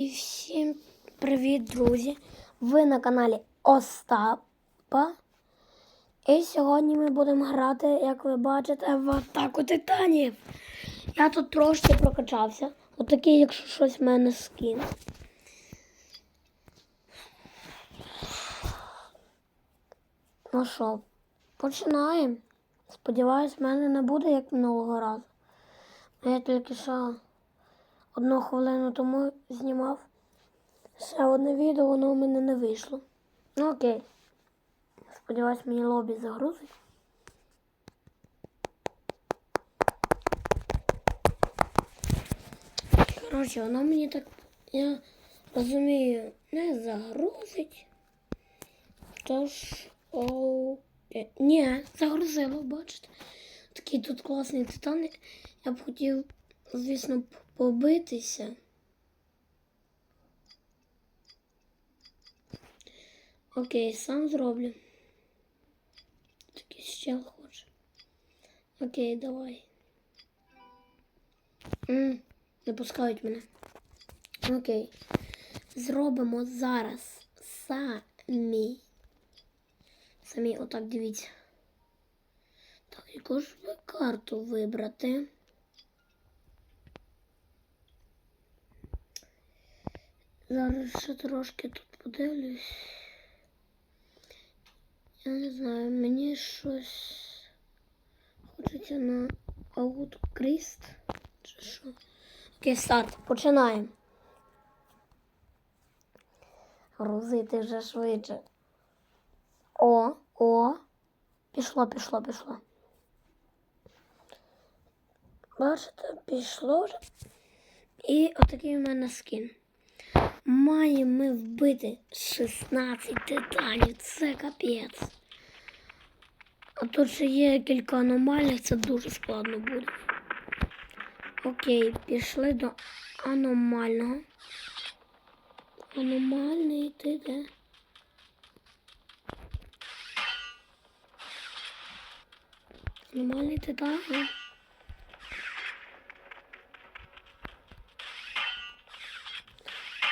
І всім привіт, друзі! Ви на каналі Остапа. І сьогодні ми будемо грати, як ви бачите, в атаку титанів. Я тут трошки прокачався. Отакий, якщо щось в мене скін. Ну що, починаємо. Сподіваюсь, в мене не буде як минулого разу. Я тільки що одну хвилину тому знімав ще одне відео, воно у мене не вийшло. Ну окей. Сподіваюсь, мені лобі загрузить. Коротше, воно мені так, я розумію, не загрузить. Тож, окей. Ні, загрузило, бачите. Такий тут класний титан. Я б хотів, звісно, побитися. Окей, сам зроблю. Такий щел хоче. Окей, давай. М, не пускають мене. Окей. Зробимо зараз самі. Самі, отак дивіться. Так, яку ж карту вибрати? Зараз ще трошки тут подивлюсь. Я не знаю, мені щось хочеться на Ауткріст. Чи що? Окей, старт. Починаємо. Грузити вже швидше. О, о. Пішло, пішло, пішло. Бачите, пішло вже. І отакий у мене скін. Маємо ми вбити 16 титанів. Це капець. А тут ще є кілька аномальних, це дуже складно буде. Окей, пішли до аномального. Аномальний ти де? Аномальний титан.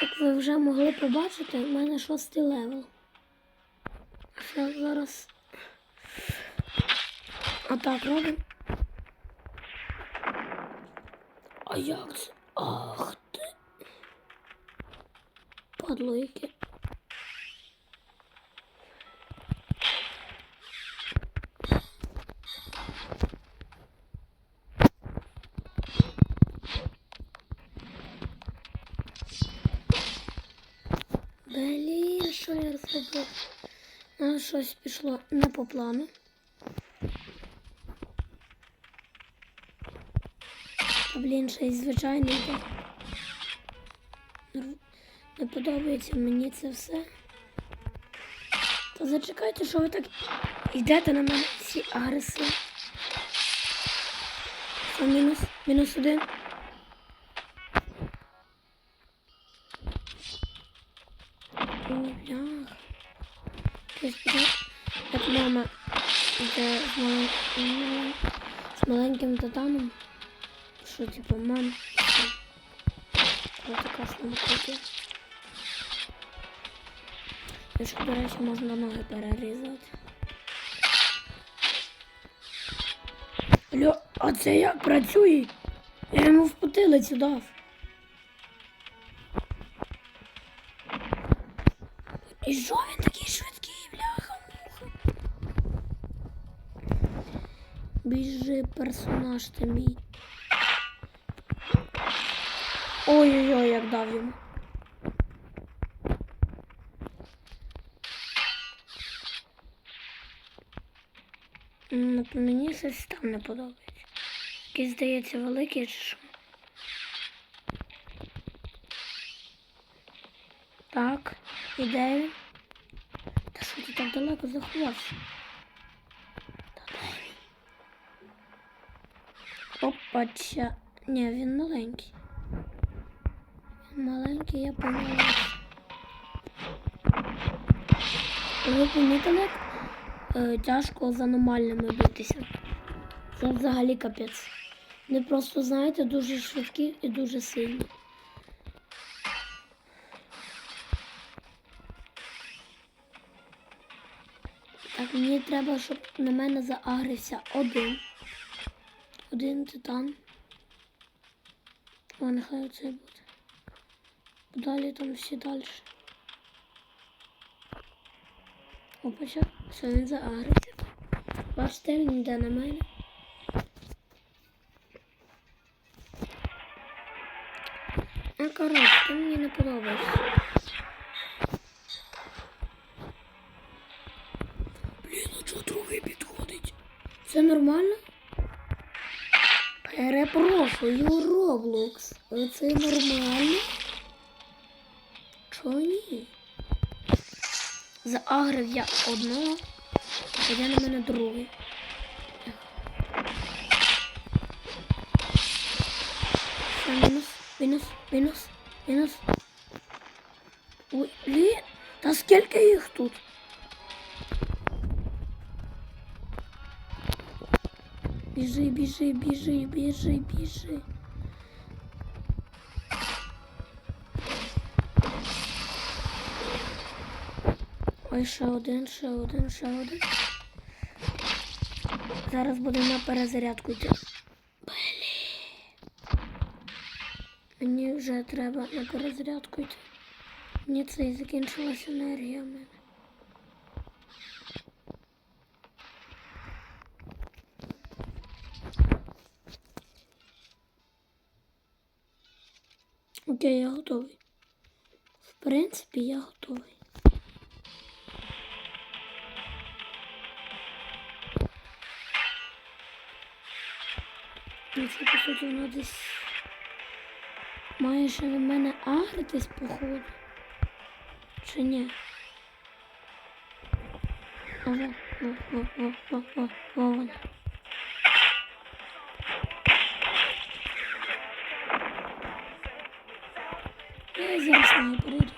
Як ви вже могли побачити, в мене шостий левел. Ще зараз отак робимо. А як це? Ах ти. Падло яке. Блін, я зробив? Щось пішло не по плану. Та, блін, ще й звичайний Не подобається мені це все. Та зачекайте, що ви так йдете на мене всі агресивні. Це мінус, мінус один. Буде, Як мама йде з, малень... з маленьким титаном. Що, типу, мам. Ось така смакоті. Якщо, до речі, можна ноги перерізати. Алло, а це як працює? Я йому в потилицю дав. І що він Біжи, персонаж ти мій. Ой-ой-ой, як дав йому. Мені щось там не подобається. Якийсь, здається, великий чи що. Так, і де він? Та що ти так далеко заховався? Опача. Ні, він маленький. Він маленький, я помилилась. Ви помітили, як е, тяжко з аномальними битися. Це взагалі капець. Вони просто, знаєте, дуже швидкі і дуже сильні. Так, мені треба, щоб на мене заагрився один. Один титан. О, нехай оце буде. Далі там всі далі. Опача, все він заагрився. Бачите, він йде на мене. Ну, коротше, ти мені не подобаєшся. Блін, а чого другий підходить? Це нормально? Перепрошую, Роблокс. Це нормально? Чого ні? Заагрив я одного, а я на мене другий. Мінус, мінус, мінус, мінус. Ой, блін, та скільки їх тут? Біжи, біжи, біжи, біжи, біжи. Ой, ще один, ще один, ще один. Зараз будемо на перезарядку йти. Блін. Мені вже треба на перезарядку йти. Мені це і закінчилася енергія в мене. Окей, я готовий. В принципі, я готовий. Ну, це, по суті, воно десь має на мене агритись, походу. Чи ні? О, во, во, во, во, во, во, во, ти зараз мені прийдеш.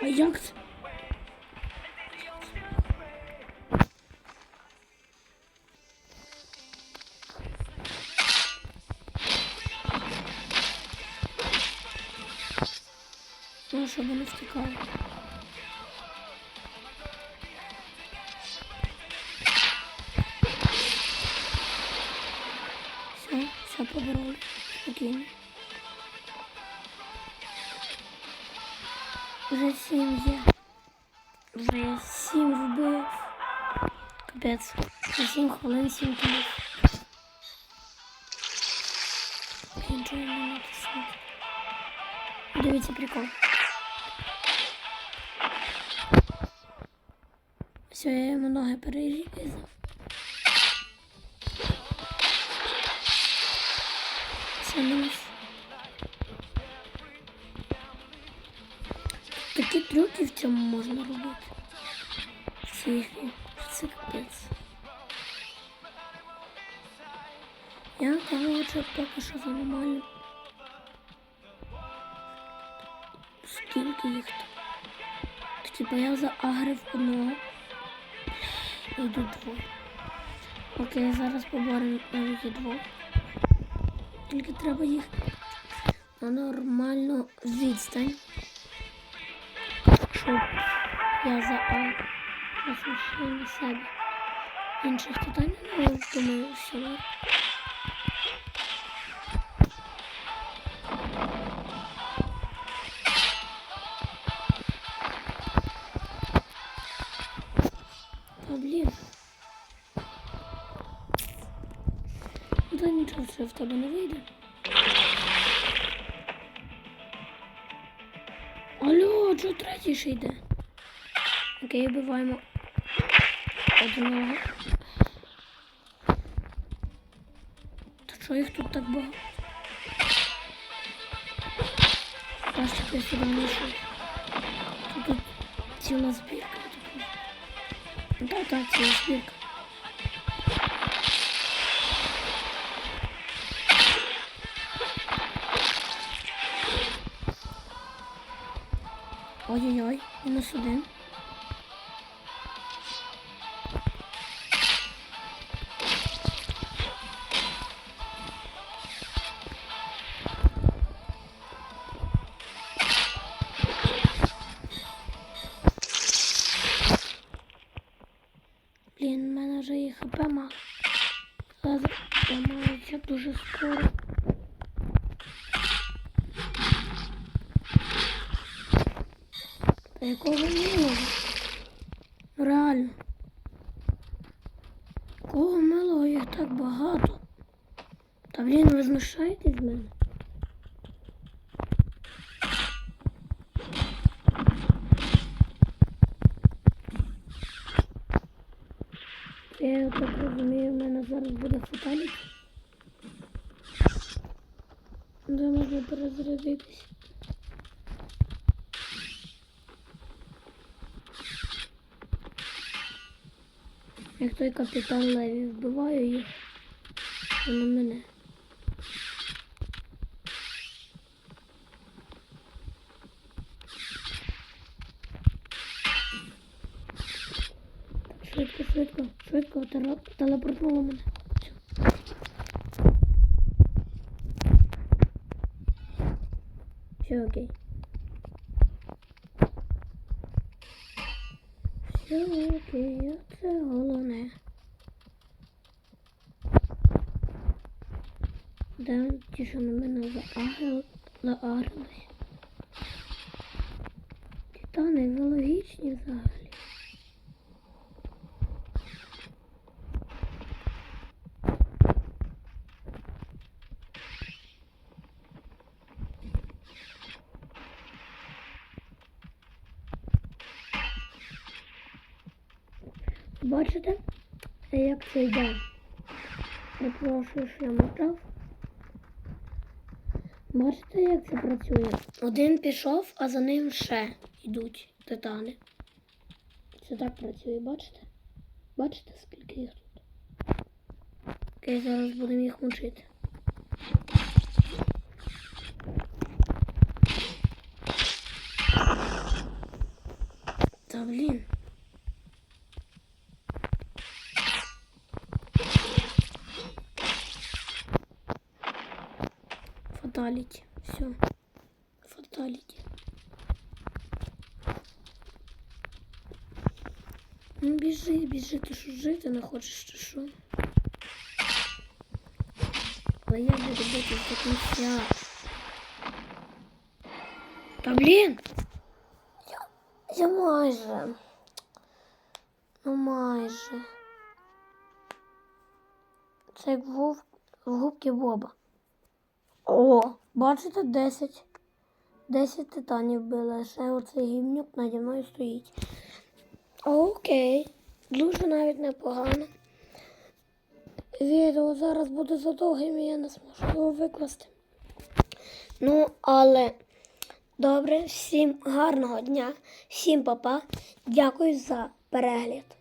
А як це? Ну, щоб не втікали. Ona isim gelir. Пенджуем Дивіться прикол. Все, я йому ноги перерізав. Все, мінус. Такі трюки в цьому можно робити. Всі. Я, короче, поки що за нормально. Скільки їх там? Та, Типа я заагрив одного. І йдуть двоє. Окей, зараз поборемо навіть двох. Тільки треба їх на нормальну відстань. Щоб я заагрив. На себе. Інших титанів, ну, думаю, все. Це в тебе не вийде. Алло, чого третій ще йде? Окей, вбиваємо одного. Та чого їх тут так багато? Бачите, я сюди не йшов. Тут, ціла збірка. Да, да, ціла збірка. Ой-ой-ой, мінус один. Блін, в мене вже є хп мало. Якого милого? Реально. Кого милого їх так багато? Та блін, ви знущаєтесь з мене? Я так розумію, в мене зараз буде фаталіті. Де можна перезарядитись? Як той капітан Леві вбиваю їх, то на мене. Так, швидко, швидко, швидко теле- телепортнуло мене. Все окей. Все це головне. Да, ті, що на мене заагрили- заагрились. Титани, ви логічні взагалі. Бачите, як це йде? Перепрошую, що я мотав. Бачите, як це працює? Один пішов, а за ним ще йдуть титани. Це так працює, бачите? Бачите, скільки їх тут? Окей, зараз будемо їх мучити. Та блін. Фаталити. Все. Фаталити. Ну біжи, біжи, ти що жити не хочеш, чи що? Але я буду бити до кінця. Та блін! Я, я майже. Ну майже. Це як в, губ, в губки Боба. О, Бачите, 10. 10 титанів били. Ще оцей гімнюк наді мною стоїть. Окей. Дуже навіть непогано. Відео зараз буде задовгим і я не зможу його викласти. Ну, але добре, всім гарного дня, всім папа. Дякую за перегляд.